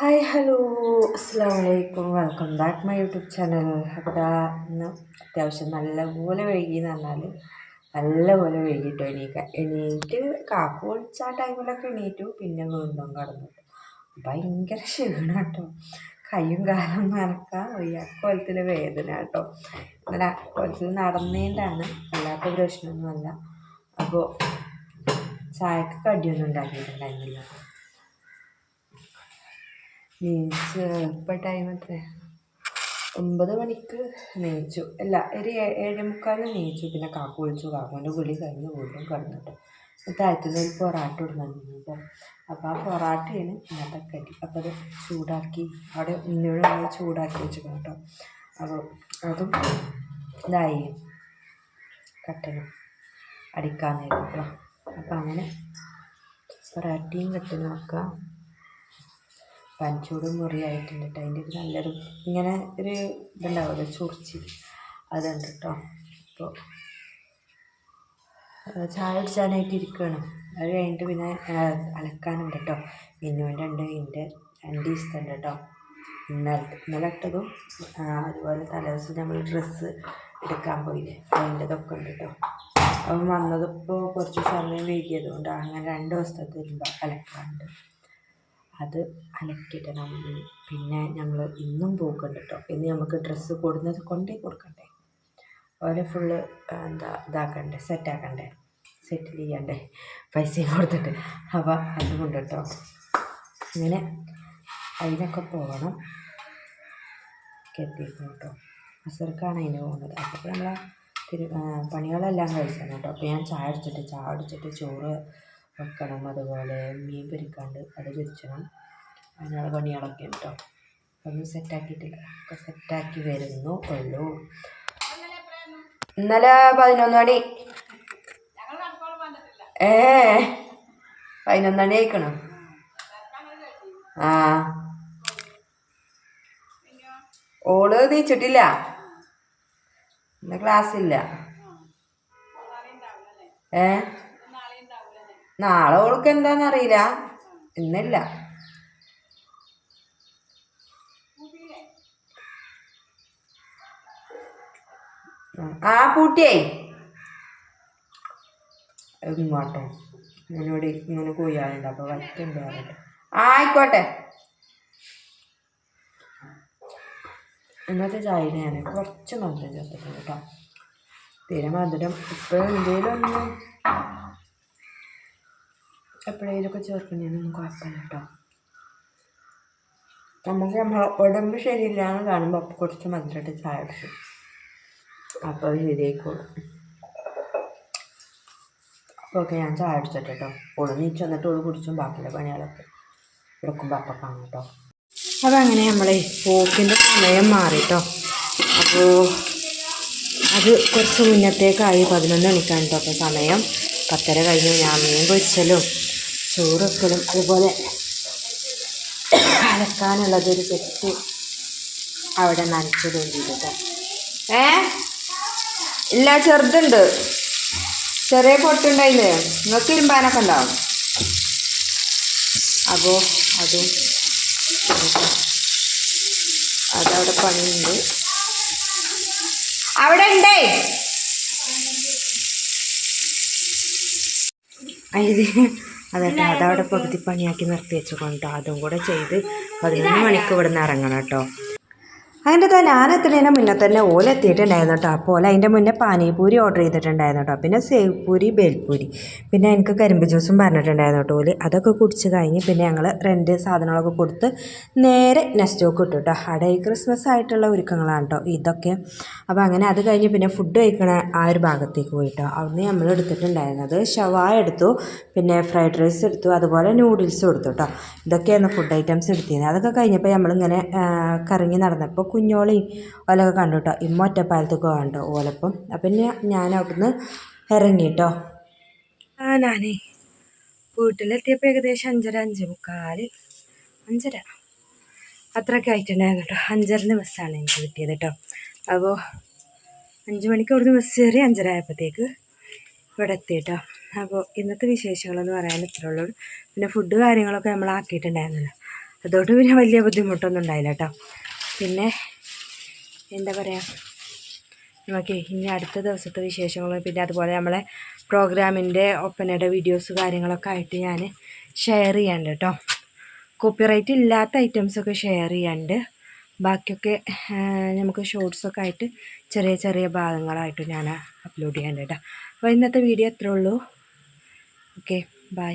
Hi hello. അസ്സാം വലൈക്കും welcome back my YouTube channel അപ്പോൾ ഇന്ന് അത്യാവശ്യം നല്ലപോലെ വൈകി എന്ന് പറഞ്ഞാൽ നല്ലപോലെ വൈകിട്ടോ. എണീക്കാൻ എണീറ്റ് കാക്കു വിളിച്ച ആ ടൈമിലൊക്കെ എണീറ്റു. പിന്നെ വീണ്ടും കടന്നു. ഭയങ്കര ക്ഷീണം കേട്ടോ കയ്യും കാലം നനക്കാൻ വയ്യ. അക്കോലത്തിൽ വേദന കേട്ടോ. ഇന്നലെ അക്കോലത്തിൽ നടന്നതിന്റെയാണ് അല്ലാത്ത പ്രശ്നമൊന്നുമല്ല. അപ്പോൾ ചായക്ക് കടിയൊന്നും ഉണ്ടാക്കിയിട്ടുണ്ടായിരുന്നില്ല നീച്ച് ഇപ്പം ടൈം എത്ര ഒമ്പത് മണിക്ക് നീച്ചു. അല്ല ഒരു ഏഴേ മുക്കാലിന് നീച്ചു. പിന്നെ കാക്കു വിളിച്ചു. കാക്കുവിന്റെ വിളി കഴിഞ്ഞ് വീണ്ടും കിടന്നിട്ട്. താഴത്തുനിന്ന് ഒരു പൊറാട്ട ഇടുന്നുണ്ട് അപ്പോൾ ആ പൊറാട്ടയാണ് ഇന്നത്തെ കടി അപ്പോൾ അത് ചൂടാക്കി. അവിടെ ഉണ്ണിയോട് നമ്മൾ ചൂടാക്കി വെച്ചിരുന്നു കേട്ടോ. അപ്പോൾ അതും ഇതായി. കട്ടനും അടിക്കാൻ നേരം കേട്ടോ. അപ്പോൾ അങ്ങനെ പൊറാട്ടയും കട്ടനും ഒക്കെ പഞ്ചൂട് മുറിയായിട്ടുണ്ട് കേട്ടോ അതിന്റെ ഒരു നല്ലൊരു ഇങ്ങനെ ഒരു ഇതുണ്ടാവുമല്ലോ ചൊറിച്ചിൽ. അതുണ്ട് കേട്ടോ അപ്പോൾ ചായ കുടിച്ചാനായിട്ട് ഇരിക്കുകയാണ് അത് കഴിഞ്ഞിട്ട് പിന്നെ അലക്കാനുണ്ട് കേട്ടോ മിന്നുവിന്റെ ഉണ്ട് എന്റെ രണ്ട് ദിവസത്തെ കേട്ടോ ഇന്നലെ ഇന്നലെ ഇട്ടതും അതുപോലെ തലേദിവസം നമ്മൾ ഡ്രസ്സ് എടുക്കാൻ പോയില്ലേ അതിന്റെതൊക്കെ ഉണ്ട് കേട്ടോ അപ്പം വന്നതിപ്പോൾ കുറച്ച് സമയം വൈകിയത് കൊണ്ട് അങ്ങനെ രണ്ട് ദിവസത്തെ തിരുമ്പ അലക്കാനുണ്ട് അത് അലക്കിയിടണം. പിന്നെ ഞങ്ങൾ ഇന്നും പോകുന്നുണ്ട് കേട്ടോ ഇന്ന് നമുക്ക് ഡ്രസ്സ് കൊടുന്നത് കൊണ്ടേ കൊടുക്കണ്ടേ. അവരെ ഫുള്ള് എന്താ ഇതാക്കണ്ടേ സെറ്റാക്കണ്ടേ സെറ്റിൽ ചെയ്യണ്ടേ. പൈസയും കൊടുത്തിട്ട്. അപ്പോൾ അതുകൊണ്ട് കേട്ടോ അങ്ങനെ അതിനൊക്കെ പോകണം. എത്തിയിരിക്കും കേട്ടോ അസർക്കാണ് അതിന് പോകുന്നത്. അപ്പോൾ നമ്മൾ തിരു പണികളെല്ലാം കഴിച്ചാണ് കേട്ടോ അപ്പോൾ ഞാൻ ചായ അടിച്ചിട്ട് ചായ അടിച്ചിട്ട് ചോറ് വെക്കണം അതുപോലെ മീൻ പൊരിക്കാണ്ട് അത് പൊരിക്കണം അങ്ങനെയുള്ള പണികളൊക്കെ കേട്ടോ ഒന്നും സെറ്റാക്കിയിട്ടില്ല ഒക്കെ സെറ്റാക്കി വരുന്നു ഉള്ളൂ. ഇന്നലെ പതിനൊന്ന് മണി. ഏ പതിനൊന്ന് മണി ആയിക്കണം? ആ. ഓൾ നീച്ചിട്ടില്ല. ഇന്ന് ക്ലാസ് ഇല്ല. ഏ? നാളെ ഓൾക്ക് എന്താണെന്നറിയില്ല ഇന്നില്ല. ആ പൂട്ടിയേ. ഇങ്ങോട്ടോ. ഇങ്ങനോട് ഇങ്ങനെ കൊയ്യാനുണ്ട്. അപ്പോൾ വറ്റുണ്ട് ആയിക്കോട്ടെ. ഇന്നത്തെ ചായയിൽ ഞാൻ കുറച്ച് മധുരം ചേർത്തിട്ടുണ്ട് കേട്ടോ. തീരെ ഇപ്പോൾ എന്തെങ്കിലും ഒന്ന് എപ്പോഴേലൊക്കെ ചേർക്കുന്നതിനൊന്നും കുഴപ്പമില്ല കേട്ടോ. നമുക്ക് നമ്മൾ ഉടമ്പ് ശരിയില്ലാന്ന് കാണുമ്പോൾ അപ്പോൾ കുറച്ച് മധുരമായിട്ട് ചായ അടിച്ചു അപ്പോൾ ശരിയായിക്കോളും. അപ്പോൾ ഓക്കെ ഞാൻ ചായ അടിച്ചിട്ട് കേട്ടോ. ഓൾ നീച്ച് വന്നിട്ട് ഓൾ കുടിച്ചും ബാക്കിയുള്ള പണികളൊക്കെ എടുക്കുമ്പോൾ അപ്പം കാണും കേട്ടോ. അപ്പോൾ അങ്ങനെ നമ്മളെ പോക്കിന്റെ സമയം മാറി കേട്ടോ. അപ്പോൾ അത് കുറച്ച് മുന്നത്തേക്കായി പതിനൊന്ന് മണിക്കാണ് കേട്ടോ. അപ്പോൾ സമയം പത്തര കഴിഞ്ഞു. ഞാൻ മീൻ പൊരിച്ചലും ചോറ് വെക്കലും അതുപോലെ അലക്കാനുള്ളതൊരു സെറ്റ് അവിടെ നനച്ചതും ചെയ്തു കേട്ടോ ഏ? ഇല്ല ചെറുതുണ്ട്. ചെറിയ പൊട്ടുണ്ടായില്ലേ? നിങ്ങൾക്ക് ഇരുമ്പാനൊക്കെ ഉണ്ടാവും അപ്പോൾ അതും അതവിടെ പണിയുണ്ട്. അവിടെ ഉണ്ടേ? ഇത് അതട്ടെ അതവിടെ പകുതി പണിയാക്കി നിർത്തി വെച്ചുകൊണ്ട് അതും കൂടെ ചെയ്ത് പതിനൊന്ന് മണിക്ക് ഇവിടെ നിന്ന് ഇറങ്ങണം കേട്ടോ. അതിന്റെ തന്നെ എത്തുന്നതിന് മുന്നേ തന്നെ ഓല എത്തിയിട്ടുണ്ടായിരുന്നു കേട്ടോ. അപ്പോൾ ഓല അതിന്റെ മുന്നേ പാനിപൂരി ഓർഡർ ചെയ്തിട്ടുണ്ടായിരുന്നു കേട്ടോ. പിന്നെ സേവ് പൂരി ബേൽപൂരി. പിന്നെ എനിക്ക് കരിമ്പ് ജ്യൂസും പറഞ്ഞിട്ടുണ്ടായിരുന്നു കേട്ടോ ഓൽ. അതൊക്കെ കുടിച്ച് കഴിഞ്ഞ് പിന്നെ ഞങ്ങൾ രണ്ട് സാധനങ്ങളൊക്കെ കൊടുത്ത് നേരെ നെസ്റ്റോക്ക് ഇട്ടു കേട്ടോ. അവിടെ ഈ ക്രിസ്മസ് ആയിട്ടുള്ള ഒരുക്കങ്ങളാണ് കേട്ടോ ഇതൊക്കെ. അപ്പോൾ അങ്ങനെ അത് കഴിഞ്ഞ് പിന്നെ ഫുഡ് കഴിക്കണ ആ ഒരു ഭാഗത്തേക്ക് പോയിട്ടോ അവിടുന്ന് നമ്മൾ എടുത്തിട്ടുണ്ടായിരുന്നത് ഷവായ എടുത്തു. പിന്നെ ഫ്രൈഡ് റൈസ് എടുത്തു. അതുപോലെ നൂഡിൽസും എടുത്തു കേട്ടോ. ഇതൊക്കെയായിരുന്നു ഫുഡ് ഐറ്റംസ് എടുത്തിരുന്നത്. അതൊക്കെ കഴിഞ്ഞപ്പോൾ നമ്മളിങ്ങനെ കറങ്ങി നടന്നപ്പോൾ കുഞ്ഞോളെയും ഓലൊക്കെ കണ്ടു കേട്ടോ ഇമ്മ ഒറ്റപ്പാലത്തൊക്കെ കണ്ടു ഓലപ്പം. പിന്നെ ഞാൻ അവിടുന്ന് ഇറങ്ങി കേട്ടോ ആ ഞാനേ വീട്ടിലെത്തിയപ്പോൾ ഏകദേശം അഞ്ചര അഞ്ച് മുക്കാൽ അഞ്ചര. അത്രയൊക്കെ ആയിട്ടുണ്ടായിരുന്നു കേട്ടോ അഞ്ചരന്റെ ബസ്സാണ് എനിക്ക് കിട്ടിയത് കേട്ടോ അപ്പോൾ അഞ്ച് മണിക്ക് അവിടുന്ന് ബസ് കയറി അഞ്ചര ആയപ്പോഴത്തേക്ക് ഇവിടെ എത്തി കേട്ടോ അപ്പോൾ ഇന്നത്തെ വിശേഷങ്ങളെന്ന് പറയാൻ ഇത്ര ഉള്ളൂ. പിന്നെ ഫുഡ് കാര്യങ്ങളൊക്കെ നമ്മൾ ആക്കിയിട്ടുണ്ടായിരുന്നല്ലോ അതുകൊണ്ട് പിന്നെ വലിയ ബുദ്ധിമുട്ടൊന്നും ഉണ്ടായില്ല കേട്ടോ പിന്നെ എന്താ പറയുക നമുക്ക് ഇനി അടുത്ത ദിവസത്തെ വിശേഷങ്ങളും പിന്നെ അതുപോലെ നമ്മളെ പ്രോഗ്രാമിന്റെ ഒപ്പനയുടെ വീഡിയോസ് കാര്യങ്ങളൊക്കെ ആയിട്ട് ഞാൻ ഷെയർ ചെയ്യാണ്ട് കേട്ടോ. കോപ്പിറൈറ്റ് ഇല്ലാത്ത ഐറ്റംസൊക്കെ ഷെയർ ചെയ്യാണ്ട് ബാക്കിയൊക്കെ നമുക്ക് ഷോർട്സൊക്കെ ആയിട്ട് ചെറിയ ചെറിയ ഭാഗങ്ങളായിട്ട് ഞാൻ അപ്ലോഡ് ചെയ്യാണ്ട് കേട്ടോ. അപ്പോൾ ഇന്നത്തെ വീഡിയോ അത്രേ ഉള്ളൂ. Okay bye